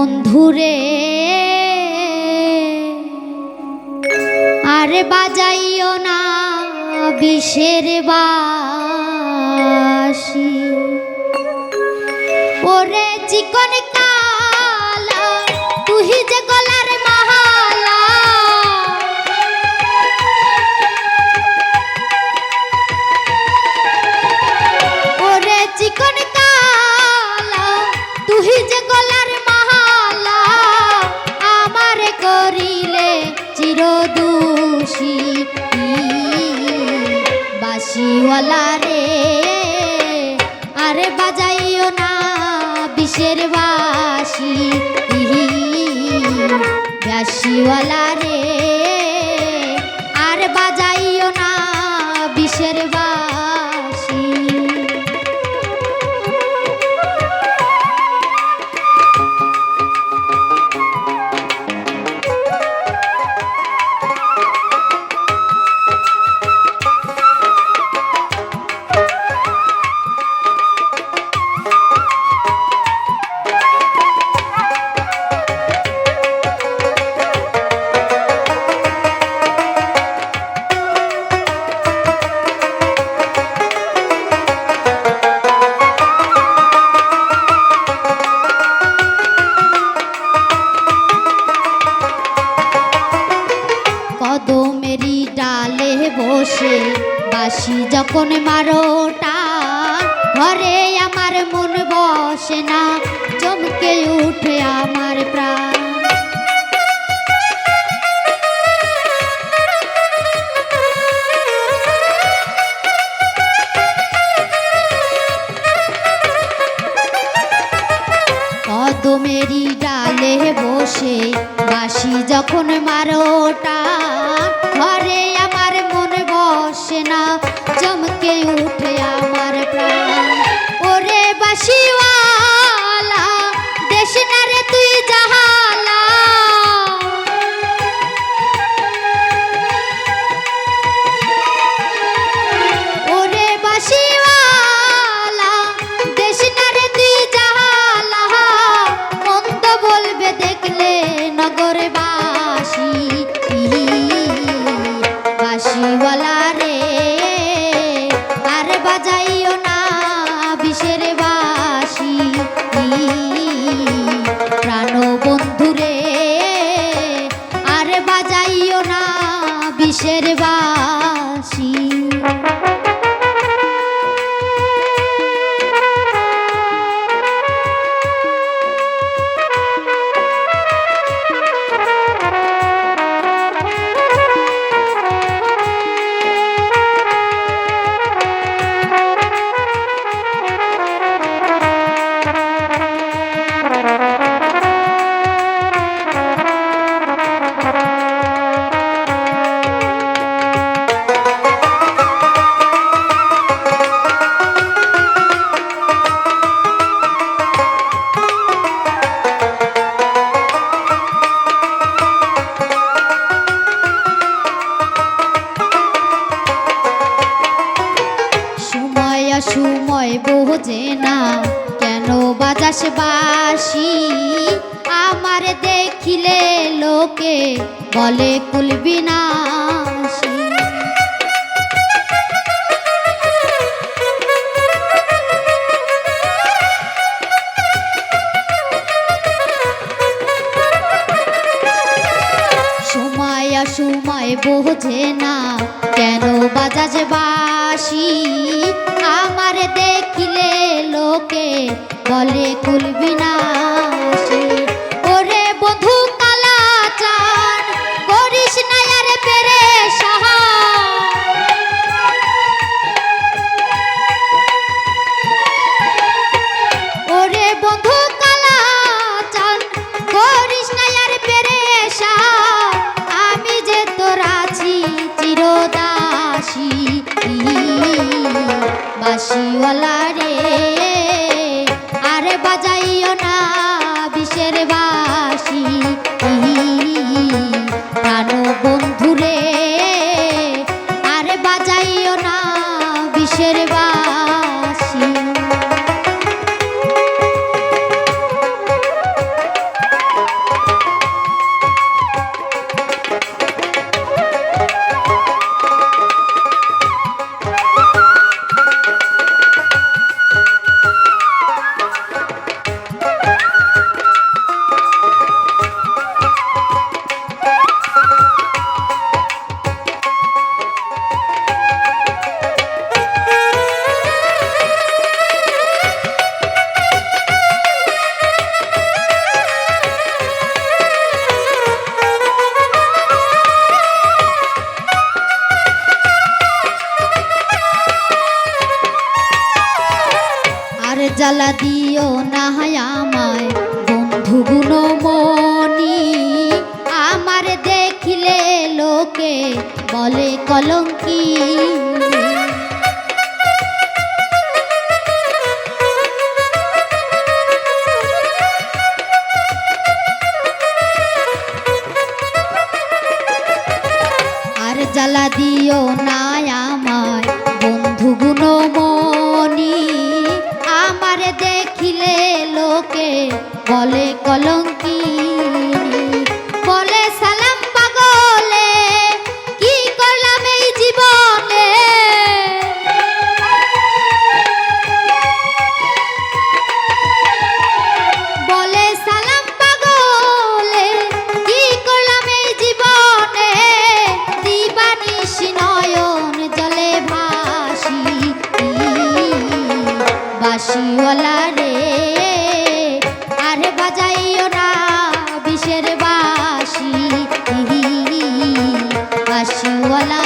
বন্ধুরে। আরে বাজাইও না বিষের বাসি। চিরদুষী বাসিওয়ালা রে আরে বাজাইও না বিষের বাসি বাসিওয়ালা রে বসে বাসি যখন মারোটা ঘরে আমার মন বসে না, চমকে উঠে আমার প্রাণ। ডালে বসে বাসি যখন মারোটা ঘরে বসে না চমকে উঠে আমার প্রাণ। বাজাইও না বিষের বাসি। বোঝে না, কেন বাজাস বাসি? আমার দেখিলে লোকে বলে কুলবি না সময় সময় বোঝে না, কেন বাজাজ বাসি আমার দেখিলে লোকে বলে কুলবি রে জ্বালা দিও না আমায়। বন্ধু গুণমণি, আমার দেখিলে লোকে বলে কলঙ্কি। আর জ্বালা দিও না আমায়। বন্ধু গুণমণি লোকে বলে কলঙ্কি বলে, সালাম পাগলে, কি করলাম এই জীবনে? বলে, সালাম পাগলে, কি করলাম এই জীবনে? দিবানিস নয়ন জলে ভাসি বাসিওয়ালা toda la